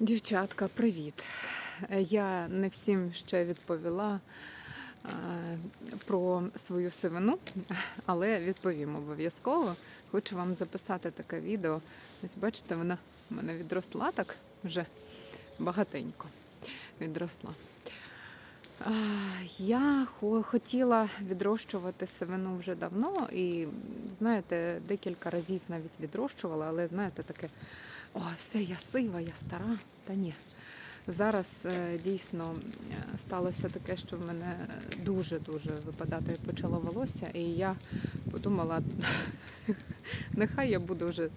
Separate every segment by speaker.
Speaker 1: Дівчатка, привіт! Я не всім ще відповіла про свою сивину, але відповім обов'язково. Хочу вам записати таке відео. Ось бачите, вона в мене відросла так вже багатенько відросла. Я хотіла відрощувати сивину вже давно і, знаєте, декілька разів навіть відрощувала, але знаєте, таке, о, все, я сива, я стара. Та ні. Зараз е, дійсно е, сталося таке, що в мене дуже-дуже випадати почало волосся, і я подумала, нехай я буду вже,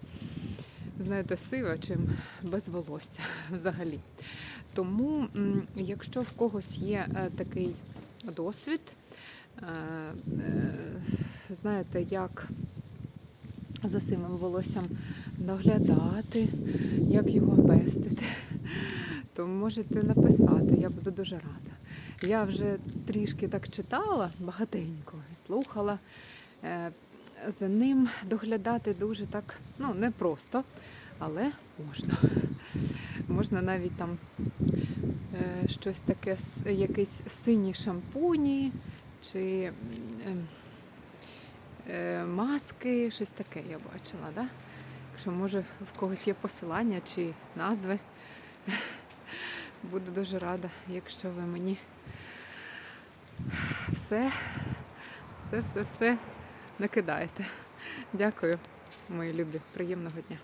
Speaker 1: знаєте, сива, чим без волосся взагалі. Тому, якщо в когось є е, такий досвід, знаєте, як за сивим волоссям доглядати, як його пестити, то можете написати, я буду дуже рада. Я вже трішки так читала, багатенько, слухала. Е, За ним доглядати дуже так, ну, не просто, але можна. Можна навіть там е, щось таке, якісь сині шампуні чи е, маски, щось таке я бачила, да? Якщо може в когось є посилання чи назви, буду дуже рада, якщо ви мені все, все, все, все накидаєте. Дякую, мої любі. Приємного дня.